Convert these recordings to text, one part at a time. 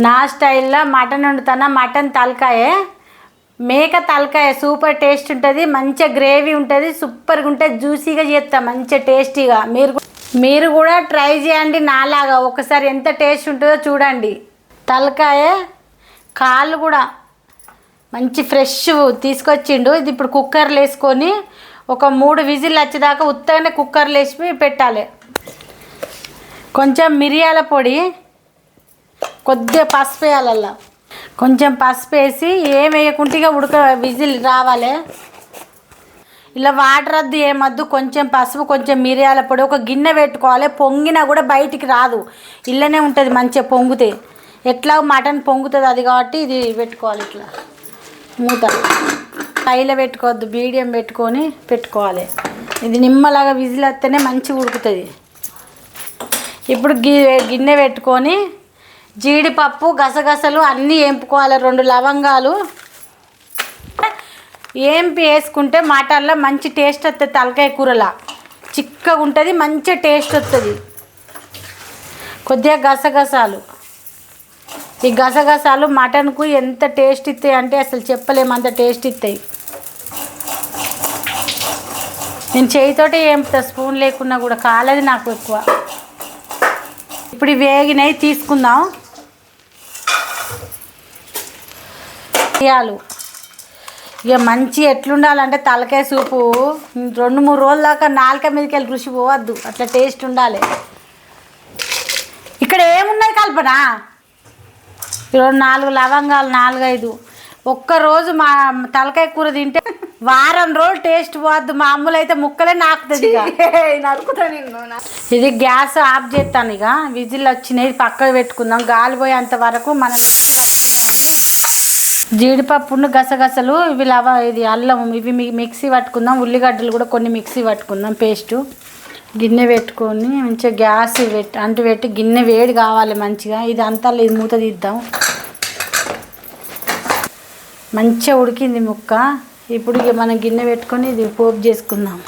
నా స్టైల్లో మటన్ వండుతాను? మటన్ తలకాయే. మేక తలకాయ. సూపర్ టేస్ట్ ఉంటుంది మంచిగా గ్రేవీ ఉంటుంది సూపర్గా ఉంటుంది జ్యూసీగా చేస్తా మంచిగా టేస్టీగా. మీరు మీరు కూడా ట్రై చేయండి నాలాగా. ఒకసారి ఎంత టేస్ట్ ఉంటుందో చూడండి. తలకాయ కాళ్ళు కూడా మంచి ఫ్రెష్ తీసుకొచ్చిండు. ఇది ఇప్పుడు కుక్కర్లు వేసుకొని ఒక మూడు విజిల్ వచ్చేదాకా ఉత్తగానే కుక్కర్లో వేసి పెట్టాలి. కొంచెం మిరియాల పొడి కొద్దిగా పసుపు వేయాలల్లా కొంచెం పసుపు వేసి ఏం వేయకుంటే ఉడక విజిల్ రావాలి. ఇలా వాటర్ వద్దు ఏమద్దు కొంచెం పసుపు కొంచెం మిరియాల పొడి ఒక గిన్నె పెట్టుకోవాలి. పొంగినా కూడా బయటికి రాదు. ఇళ్ళనే ఉంటుంది మంచిగా పొంగితే. ఎట్లా మటన్ పొంగుతుంది అది కాబట్టి ఇది పెట్టుకోవాలి ఇట్లా. మూత. పైల పెట్టుకోవద్దు మీడియం పెట్టుకొని పెట్టుకోవాలి. ఇది నిమ్మలాగా విజిల్ వస్తేనే మంచిగా ఉడుకుతుంది. ఇప్పుడు గి గిన్నె పెట్టుకొని జీడిపప్పు గసగసలు అన్నీ వేపుకోవాలి రెండు లవంగాలు. ఏంపి వేసుకుంటే మటన్లో మంచి టేస్ట్ వస్తుంది తలకాయ కూరలా. చిక్కగా ఉంటుంది మంచి టేస్ట్ వస్తుంది కొద్దిగా గసగసాలు. ఈ గసగసాలు మటన్కు ఎంత టేస్ట్ ఇస్తాయి అంటే అసలు చెప్పలేము అంత టేస్ట్ ఇస్తాయి నేను చేయితోటే ఏంపుతా స్పూన్ లేకున్నా కూడా కాలది నాకు ఎక్కువ. ఇప్పుడు వేగినవి తీసుకుందాం. వేయాలు ఇక మంచి ఎట్లుండాలంటే తలకాయ సూపు. రెండు మూడు రోజుల దాకా నాలుక మీదకి వెళ్ళి రుచి పోవద్దు. అట్లా టేస్ట్ ఉండాలి. ఇక్కడ ఏమున్నది కల్పన? ఈరోజు నాలుగు లవంగాలు నాలుగైదు ఒక్కరోజు మా తలకాయ కూర తింటే వారం రోజులు టేస్ట్ పోవద్దు. మామూలు అయితే ముక్కలే నాకుతుంది ఇది గ్యాస్ ఆఫ్ చేస్తాను ఇక. విజిల్ వచ్చినాయి పక్కకు పెట్టుకుందాం. గాలి పోయేంత వరకు మనం జీడిపప్పును గసగసలు ఇవి లవ ఇది అల్లం ఇవి మిక్సీ పట్టుకుందాం. ఉల్లిగడ్డలు కూడా కొన్ని మిక్సీ పట్టుకుందాం పేస్టు. గిన్నె పెట్టుకొని మంచిగా గ్యాస్ పెట్టి అంటు పెట్టి గిన్నె వేడి కావాలి మంచిగా. ఇది అంతా ఇది మూత తీద్దాం. మంచిగా ఉడికింది ముక్క. ఇప్పుడు మనం గిన్నె పెట్టుకొని ఇది పోపు చేసుకుందాం.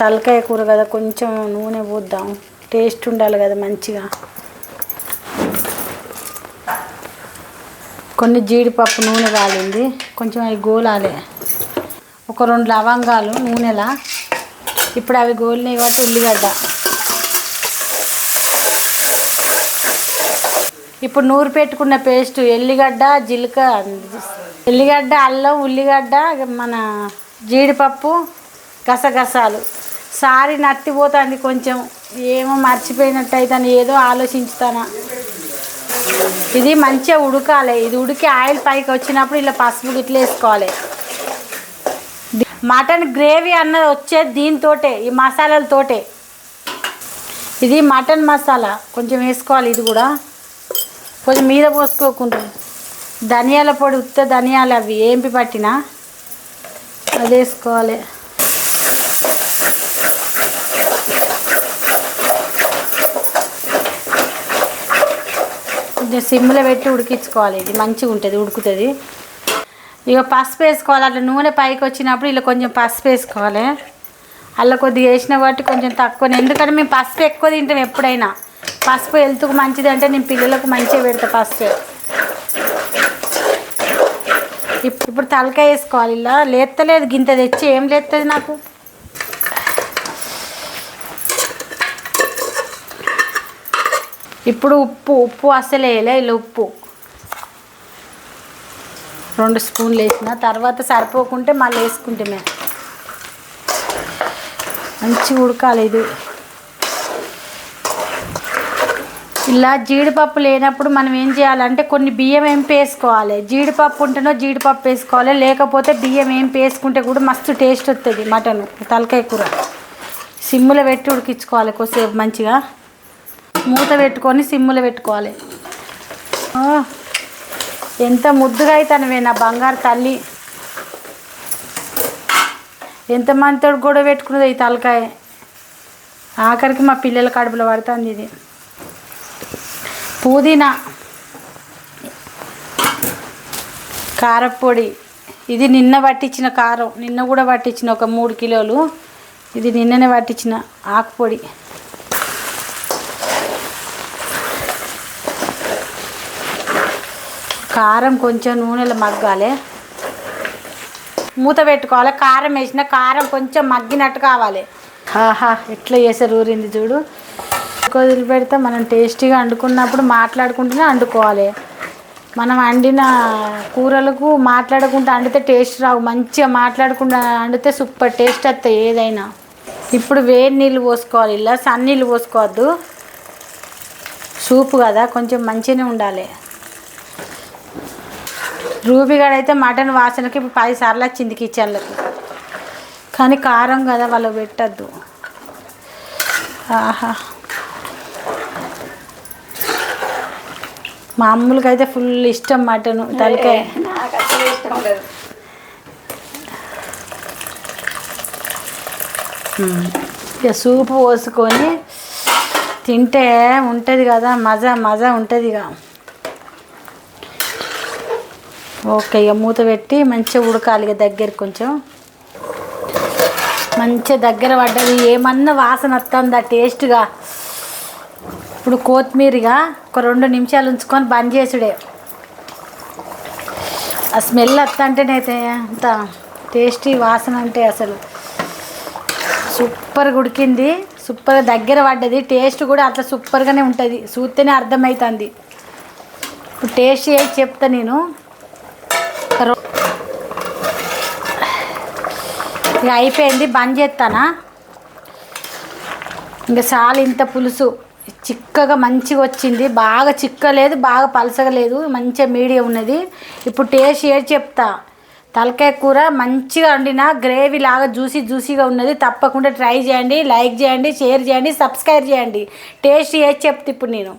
తలకాయ కూర కదా కొంచెం నూనె పోద్దాం. టేస్ట్ ఉండాలి కదా మంచిగా. కొన్ని జీడిపప్పు నూనె కాలింది కొంచెం అవి గోలాలి. ఒక రెండు లవంగాలు నూనెలా. ఇప్పుడు అవి గోలినాయి కాబట్టి ఉల్లిగడ్డ. ఇప్పుడు నూరు పెట్టుకున్న పేస్ట్ ఎల్లిగడ్డ జీలక ఎల్లిగడ్డ అల్లం ఉల్లిగడ్డ మన జీడిపప్పు గసగసాలు. సారి నట్టిపోతుంది కొంచెం. ఏమో మర్చిపోయినట్టు అయితే ఏదో ఆలోచించుతానా. ఇది మంచిగా ఉడకాలి. ఇది ఉడికి ఆయిల్ పైకి వచ్చినప్పుడు ఇలా పసుపు గిట్ల వేసుకోవాలి. మటన్ గ్రేవీ అన్నది వచ్చేది దీంతోటే ఈ మసాలాలతోటే ఇది మటన్ మసాలా. కొంచెం వేసుకోవాలి ఇది కూడా. కొంచెం మీద పోసుకోకుండా. ధనియాల పొడి ఉత్త ధనియాలు అవి ఏంపి పట్టిన అది వేసుకోవాలి. కొంచెం సిమ్లో పెట్టి ఉడికించుకోవాలి. ఇది మంచిగా ఉంటుంది ఉడుకుతుంది. ఇక పసుపు వేసుకోవాలి. అట్లా నూనె పైకి వచ్చినప్పుడు ఇలా కొంచెం పసుపు వేసుకోవాలి. అలా కొద్దిగా వేసిన బట్టి కొంచెం తక్కువ ఎందుకంటే మేము పసుపు ఎక్కువ తింటాం ఎప్పుడైనా. పసుపు హెల్త్కు మంచిది అంటే నేను పిల్లలకు మంచిగా పెడతా పసుపు. ఇప్పుడు తలకాయ వేసుకోవాలి ఇలా. లేత్తలేదు గింత తెచ్చి ఏం లేస్తుంది నాకు? ఇప్పుడు ఉప్పు ఉప్పు అసలు వేయలే ఇలా ఉప్పు. రెండు స్పూన్లు వేసిన తర్వాత సరిపోకుంటే మళ్ళీ వేసుకుంటే మేము. మంచిగా ఉడకాలి ఇది. ఇలా జీడిపప్పు లేనప్పుడు మనం ఏం చేయాలంటే కొన్ని బియ్యం ఏంపి వేసుకోవాలి జీడిపప్పు ఉంటేనో జీడిపప్పు వేసుకోవాలి లేకపోతే బియ్యం ఏంపి వేసుకుంటే కూడా మస్తు టేస్ట్ వస్తుంది మటన్ తలకాయ కూర. సిమ్ములో పెట్టి ఉడికించుకోవాలి కొద్దిసేపు మంచిగా. మూత పెట్టుకొని సిమ్ములు పెట్టుకోవాలి. ఎంత ముద్దుగా అవుతానువే నా బంగారు తల్లి. ఎంత మంతోడు కూడా పెట్టుకున్నది ఈ తలకాయ. ఆఖరికి మా పిల్లల కడుపులో పడుతుంది ఇది. పుదీనా కారపొడి. ఇది నిన్న పట్టించిన కారం. నిన్న కూడా పట్టించిన ఒక మూడు కిలోలు. ఇది నిన్ననే పట్టించిన ఆకుపొడి. కారం కొంచెం నూనెలో మగ్గాలి. మూత పెట్టుకోవాలి. కారం వేసిన కారం కొంచెం మగ్గినట్టు కావాలి. ఆహా ఎట్లా చేసారు ఊరింది చూడు. కొద్దిలు పెడితే మనం టేస్టీగా వండుకున్నప్పుడు మాట్లాడుకుంటూనే వండుకోవాలి మనం వండిన కూరలకు మాట్లాడకుండా వండితే టేస్ట్ రావు. మంచిగా మాట్లాడకుండా వండితే సూపర్ టేస్ట్ వస్తాయి ఏదైనా. ఇప్పుడు వేడి నీళ్ళు పోసుకోవాలి. ఇలా సన్నీళ్ళు పోసుకోవద్దు. సూపు కదా కొంచెం మంచిగానే ఉండాలి. రూబిగాడైతే మటన్ వాసనకి పది సార్లు వచ్చింది కిచెన్లకు. కానీ కారం కదా వాళ్ళు పెట్టద్దు. ఆహా. మామూలుగా అయితే ఫుల్ ఇష్టం మటన్ తలకాయ. ఇక సూపు పోసుకొని తింటే ఉంటుంది కదా మజా మజా ఉంటుంది ఇక ఓకే ఇక మూత పెట్టి మంచిగా ఉడకాలి ఇక దగ్గర కొంచెం. మంచిగా దగ్గర పడ్డది. ఏమన్నా వాసన వస్తుందా టేస్ట్గా? ఇప్పుడు కొత్తిమీరగా ఒక రెండు నిమిషాలు ఉంచుకొని బంద్ చేసుడే. ఆ స్మెల్ వస్తుంటేనైతే అంత టేస్టీ వాసన అంటే అసలు. సూపర్గా ఉడికింది. సూపర్గా దగ్గర పడ్డది. టేస్ట్ కూడా అట్లా సూపర్గానే ఉంటుంది. చూస్తేనే అర్థమవుతుంది ఇప్పుడు టేస్ట్ చేసి చెప్తా నేను. ఇక అయిపోయింది బంద్ చేస్తానా ఇంకా చాలు ఇంత పులుసు. చిక్కగా మంచిగా వచ్చింది. బాగా చిక్కలేదు బాగా పలసగలేదు. మంచిగా మీడియం ఉన్నది. ఇప్పుడు టేస్ట్ చేసి చెప్తా. తలకాయ కూర మంచిగా వండిన గ్రేవీ లాగా జ్యూసీ జ్యూసీగా ఉన్నది. తప్పకుండా ట్రై చేయండి లైక్ చేయండి షేర్ చేయండి సబ్స్క్రైబ్ చేయండి. టేస్ట్ చేసి చెప్తా ఇప్పుడు నేను.